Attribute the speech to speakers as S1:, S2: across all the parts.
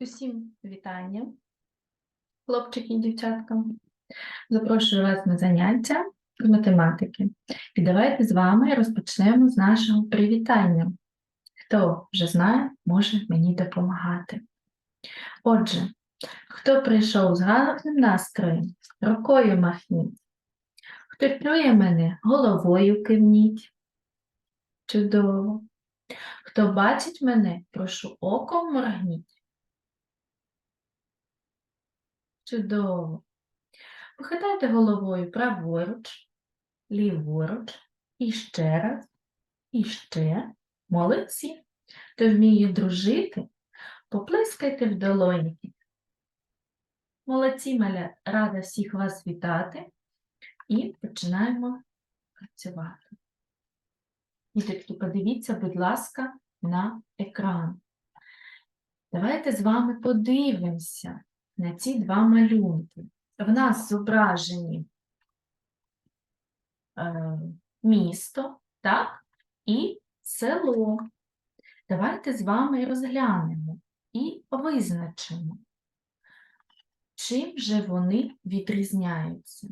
S1: Усім вітання, хлопчики і дівчатка. Запрошую вас на заняття з математики. І давайте з вами розпочнемо з нашого привітання. Хто вже знає, може мені допомагати. Отже, хто прийшов з гарним настроєм, рукою махніть. Хто чує мене, головою кивніть. Чудово. Хто бачить мене, прошу оком моргніть. Чудово. Похитайте головою праворуч, ліворуч, і ще раз, і ще. Молодці. Хто вміє дружити, поплескайте в долоніки. Молодці, малят, рада всіх вас вітати і починаємо працювати. Діточки, подивіться, будь ласка, на екран. Давайте з вами подивимося на ці два малюнки. В нас зображені е, місто, так, і село. Давайте з вами розглянемо і визначимо, чим же вони відрізняються.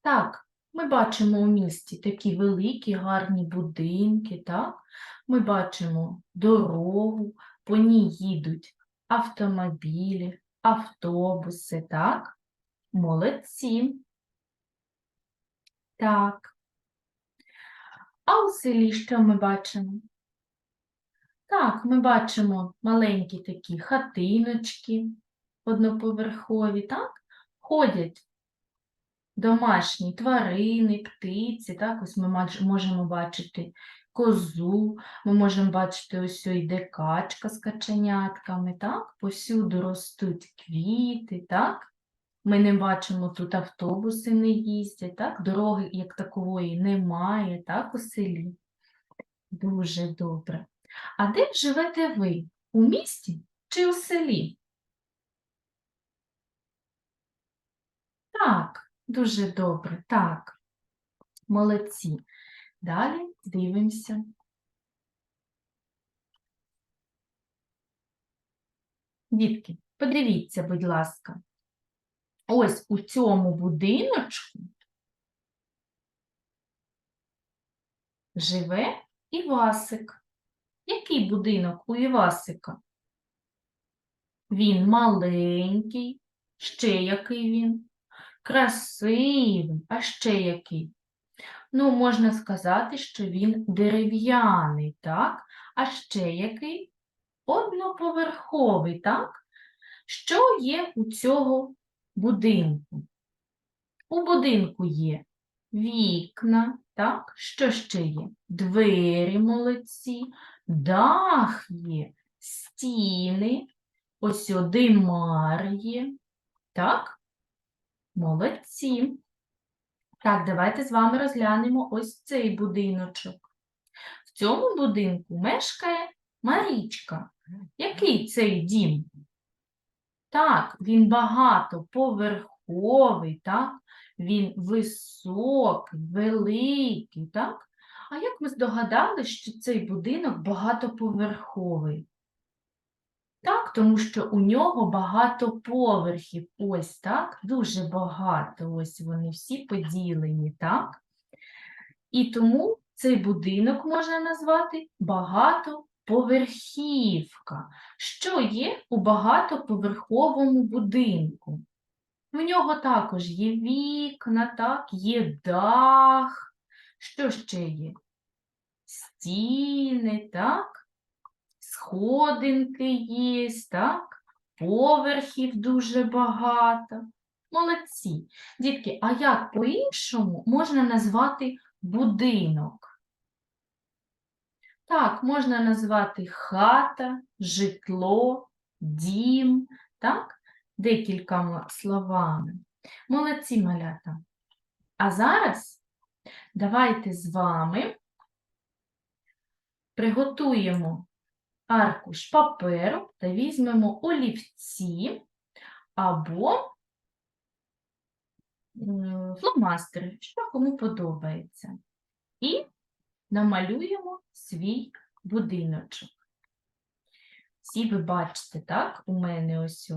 S1: Так, ми бачимо у місті такі великі гарні будинки, так? Ми бачимо дорогу, по ній їдуть автомобілі, автобуси, так? Молодці. Так. А у селі що ми бачимо? Так, ми бачимо маленькі такі хатиночки одноповерхові, так? Ходять домашні тварини, птиці, так? Ось ми можемо бачити козу, ми можемо бачити, ось йде качка з каченятками, так? Посюди ростуть квіти, так? Ми не бачимо, тут автобуси не їздять, так? Дороги як такової немає, так, у селі. Дуже добре. А де живете ви? У місті чи у селі? Так, дуже добре, так. Молодці. Далі дивимося. Дітки, подивіться, будь ласка. Ось у цьому будиночку живе Івасик. Який будинок у Івасика? Він маленький, ще який він? Красивий, а ще який? Ну, можна сказати, що він дерев'яний, так? А ще який? Одноповерховий, так? Що є у цього будинку? У будинку є вікна, так? Що ще є? Двері молодці, дах є, стіни, ось о, димар є, так? Молодці. Так, давайте з вами розглянемо ось цей будиночок. В цьому будинку мешкає Марічка. Який цей дім? Так, він багатоповерховий, так? Він високий, великий, так? А як ми здогадали, що цей будинок багатоповерховий? Так, тому що у нього багато поверхів. Ось так, дуже багато. Ось вони всі поділені, так? І тому цей будинок можна назвати багатоповерхівка. Що є у багатоповерховому будинку? В нього також є вікна, так, є дах. Що ще є? Стіни, так? Сходинки є, так? Поверхів дуже багато. Молодці. Дітки, а як по-іншому можна назвати будинок? Так, можна назвати хата, житло, дім, так? Декількома словами. Молодці, малята. А зараз давайте з вами приготуємо аркуш паперу та візьмемо олівці або м, фломастери, що кому подобається. І намалюємо свій будиночок. Всі ви бачите, так? У мене ось.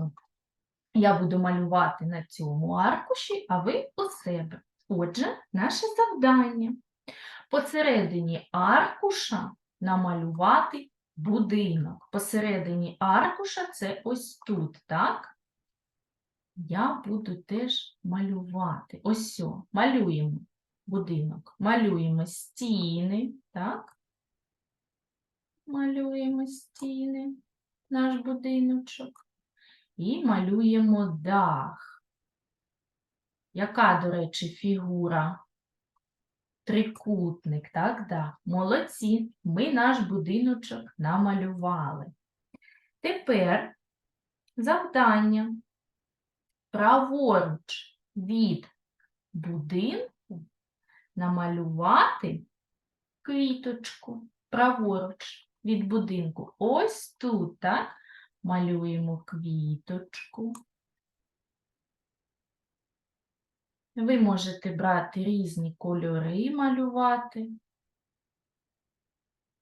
S1: Я буду малювати на цьому аркуші, а ви у себе. Отже, наше завдання посередині аркуша намалювати будинок. Посередині аркуша це ось тут, так? Я буду теж малювати. Ось о, малюємо будинок. Малюємо стіни, так? Малюємо стіни, наш будиночок. І малюємо дах. Яка, до речі, фігура? Трикутник, так, дах. Молодці. Ми наш будиночок намалювали. Тепер завдання. Праворуч від будинку намалювати квіточку. Праворуч від будинку. Ось тут, так? Малюємо квіточку. Ви можете брати різні кольори малювати.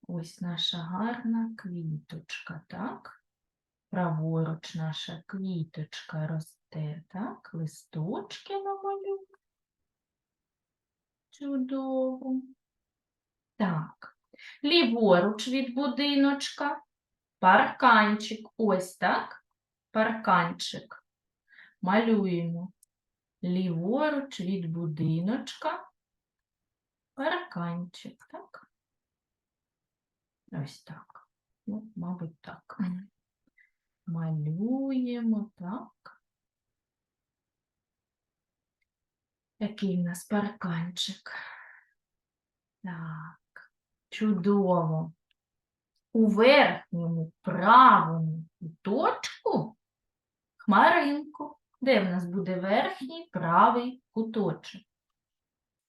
S1: Ось наша гарна квіточка, так? Праворуч наша квіточка росте, так? Листочки намалюємо. Чудово. Так. Ліворуч від будиночка. Парканчик. Ось так. Парканчик. Малюємо ліворуч від будиночка. Парканчик, так? Ось так. Ну, мабуть, так. Малюємо так. Який в нас парканчик? Так, чудово. У верхньому правому куточку хмаринку. Де в нас буде верхній правий куточок?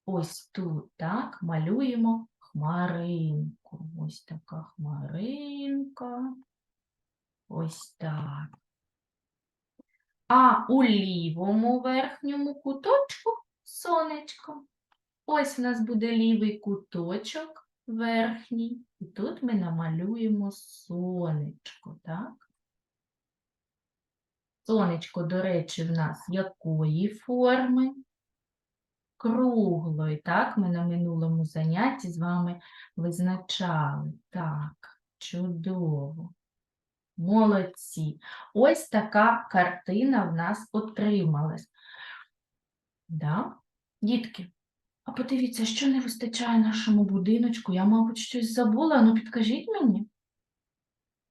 S1: Ось тут, так, малюємо хмаринку. Ось така хмаринка. Ось так. А у лівому верхньому куточку сонечко. Ось в нас буде лівий куточок верхній. І тут ми намалюємо сонечко, так? Сонечко, до речі, в нас якої форми? Круглої, так? Ми на минулому занятті з вами визначали. Так, чудово. Молодці. Ось така картина в нас отрималась. Да? Дітки, а подивіться, що не вистачає нашому будиночку? Я, мабуть, щось забула, ну підкажіть мені.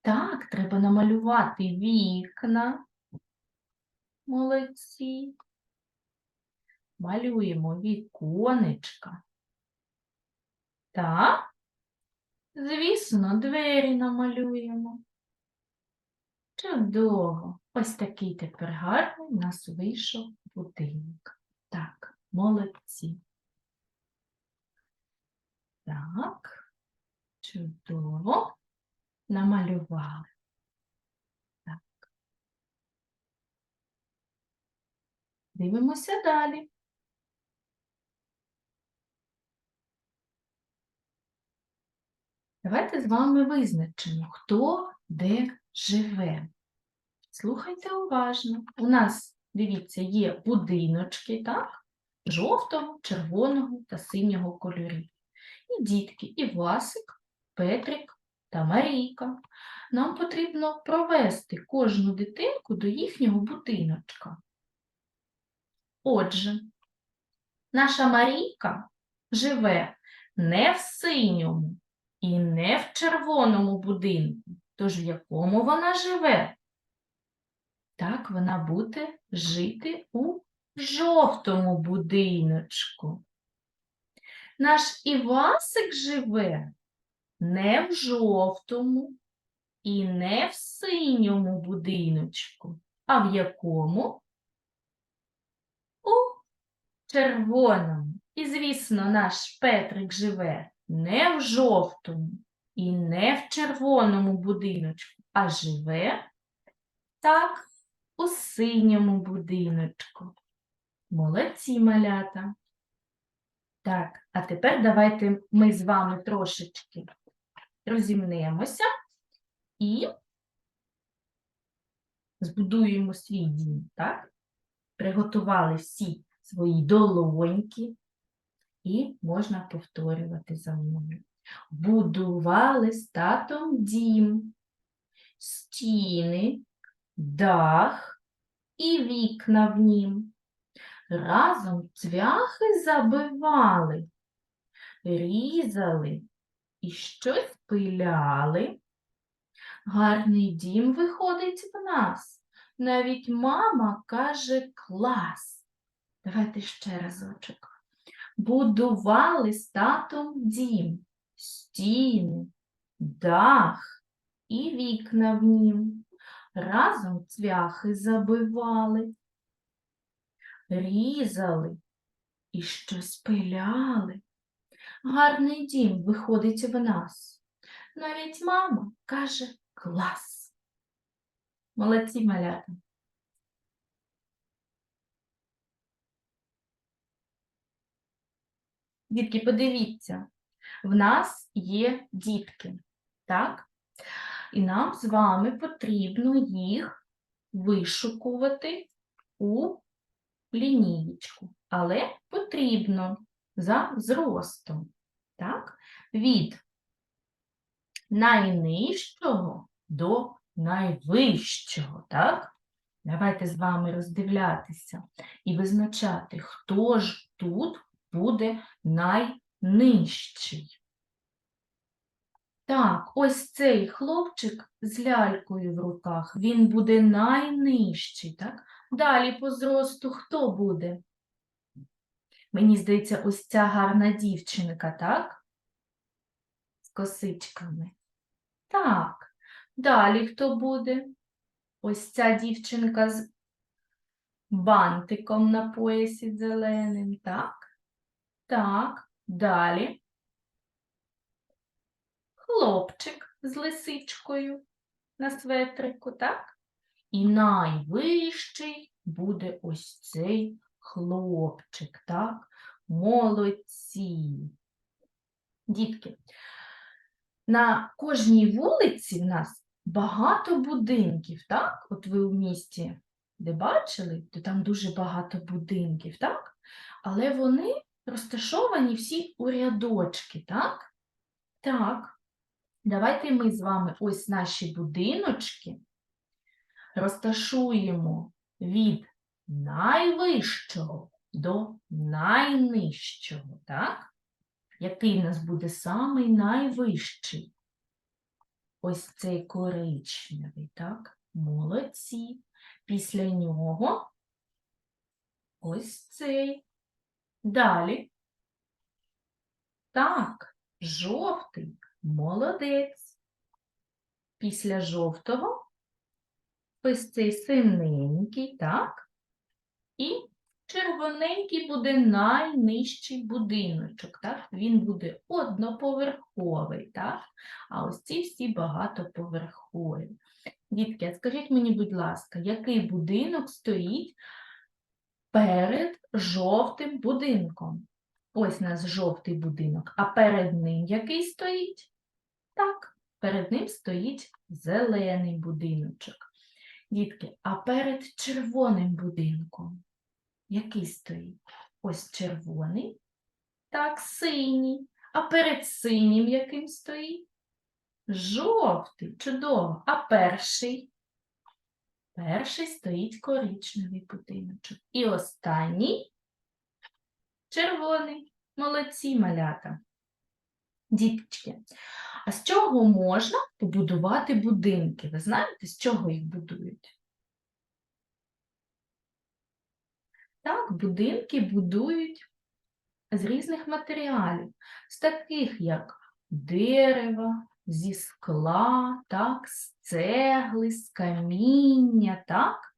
S1: Так, треба намалювати вікна. Молодці. Малюємо віконечка. Так, звісно, двері намалюємо. Чудово. Ось такий тепер гарний у нас вийшов будинок. Так, молодці. Так, чудово. Намалювали. Дивимося далі. Давайте з вами визначимо, хто де живе. Слухайте уважно. У нас, дивіться, є будиночки, так? Жовтого, червоного та синього кольорів. І дітки, і Васик, Петрик та Марійка. Нам потрібно провести кожну дитинку до їхнього будиночка. Отже, наша Марійка живе не в синьому і не в червоному будинку. Тож в якому вона живе? Так, вона буде жити у жовтому будиночку. Наш Івасик живе не в жовтому і не в синьому будиночку, а в якому? Червоному. І, звісно, наш Петрик живе не в жовтому і не в червоному будиночку, а живе так у синьому будиночку. Молодці малята. Так, а тепер давайте ми з вами трошечки розімнемося і збудуємо свій дім, так? Приготували всі свої долоньки і можна повторювати за мною. Будували з татом дім, стіни, дах і вікна в нім. Разом цвяхи забивали, різали і щось пиляли. Гарний дім виходить в нас. Навіть мама каже клас. Давайте ще разочок. Будували з татом дім, стіни, дах і вікна в нім. Разом цвяхи забивали, різали і щось пиляли. Гарний дім виходить в нас. Навіть мама каже клас. Молодці малята. Дітки, подивіться, в нас є дітки, так? І нам з вами потрібно їх вишукувати у лінієчку, але потрібно за зростом, так? Від найнижчого до найвищого, так? Давайте з вами роздивлятися і визначати, хто ж тут буде найнижчий. Так, ось цей хлопчик з лялькою в руках, він буде найнижчий, так? Далі по зросту хто буде? Мені здається, ось ця гарна дівчинка, так? З косичками. Так. Далі хто буде? Ось ця дівчинка з бантиком на поясі зеленим, так? Так. Далі. Хлопчик з лисичкою на светрику, так? І найвищий буде ось цей хлопчик, так? Молодці. Дітки, на кожній вулиці в нас багато будинків, так? От ви у місті, де бачили, то там дуже багато будинків, так? Але вони розташовані всі у рядочки, так? Так. Давайте ми з вами ось наші будиночки розташуємо від найвищого до найнижчого, так? Який в нас буде самий найвищий? Ось цей коричневий, так? Молодці. Після нього ось цей. Далі. Так, жовтий, молодець. Після жовтого ось цей синенький, так? І червоненький буде найнижчий будиночок, так? Він буде одноповерховий, так? А ось ці всі багатоповерхові. Дітки, скажіть мені, будь ласка, який будинок стоїть перед жовтим будинком? Ось у нас жовтий будинок, а перед ним який стоїть? Так, перед ним стоїть зелений будиночок. Дітки, а перед червоним будинком який стоїть? Ось червоний, так, синій. А перед синім яким стоїть? Жовтий, чудово. А перший? Перший стоїть коричневий будиночок. І останній червоний. Молодці малята. Діточки, а з чого можна побудувати будинки? Ви знаєте, з чого їх будують? Так, будинки будують з різних матеріалів, з таких як дерева, зі скла, так, з цегли, з каміння, так?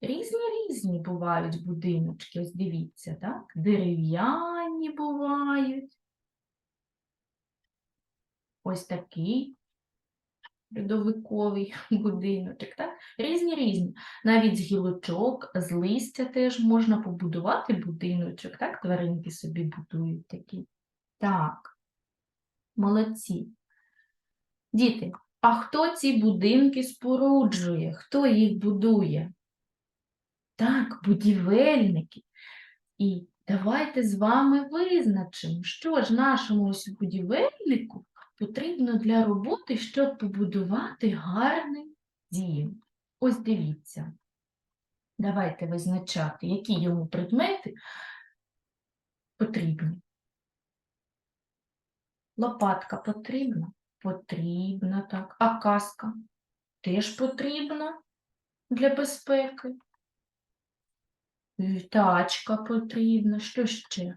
S1: Різні різні бувають будиночки, ось дивіться, так? Дерев'яні бувають. Ось такий льодовиковий будиночок, так? Різні різні. Навіть з гілочок, з листя теж можна побудувати будиночок, так? Тваринки собі будують такі. Так, молодці. Діти, А хто ці будинки споруджує? Хто їх будує? Так, будівельники. І давайте з вами визначимо, що ж нашому ось будівельнику потрібно для роботи, щоб побудувати гарний дім. Ось дивіться. Давайте визначати, які йому предмети потрібні. Лопатка потрібна? Потрібна, так. А каска теж потрібна для безпеки. Тачка потрібна. Що ще?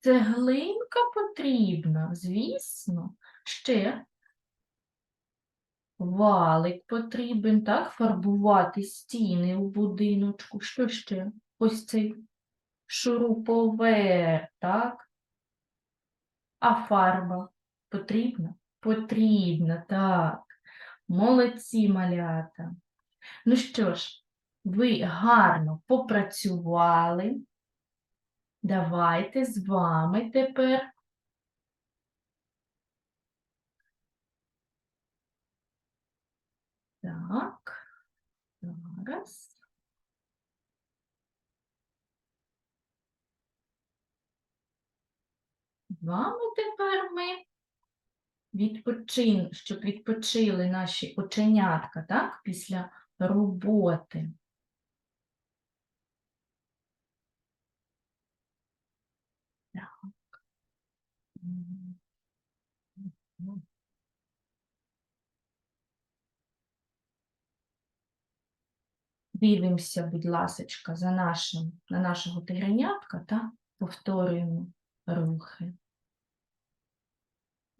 S1: Цеглинка потрібна, звісно. Ще валик потрібен, так, фарбувати стіни у будиночку. Що ще? Ось цей шуруповерт, так? А фарба потрібна? Потрібна, так. Молодці, малята. Ну що ж, ви гарно попрацювали. Давайте з вами тепер Так, зараз. З вами тепер ми відпочин, щоб відпочили наші оченятка, так, після роботи. Так. Дивимося, будь ласочка, за нашим, на нашого тигренятка та повторюємо рухи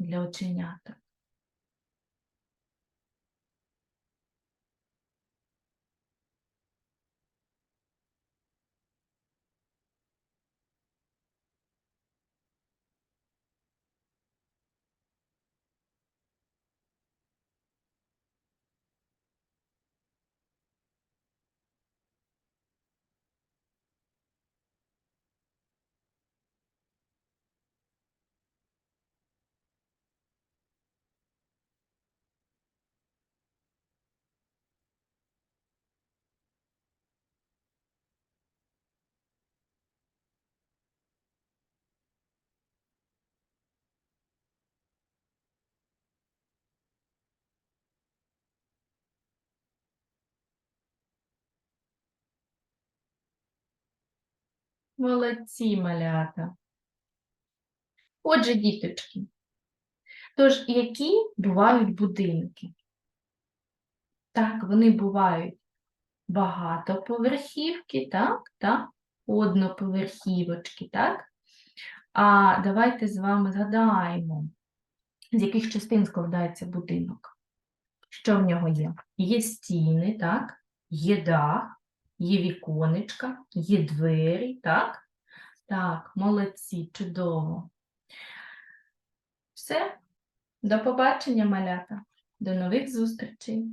S1: для оченяток. Молодці, малята. Отже, діточки, тож які бувають будинки? Так, вони бувають багатоповерхівки, так, та одноповерхівочки, так? А давайте з вами згадаємо, з яких частин складається будинок. Що в нього є? Є стіни, так? Є дах, є віконечка, є двері, так? Так, молодці, чудово. Все, до побачення, малята. До нових зустрічей.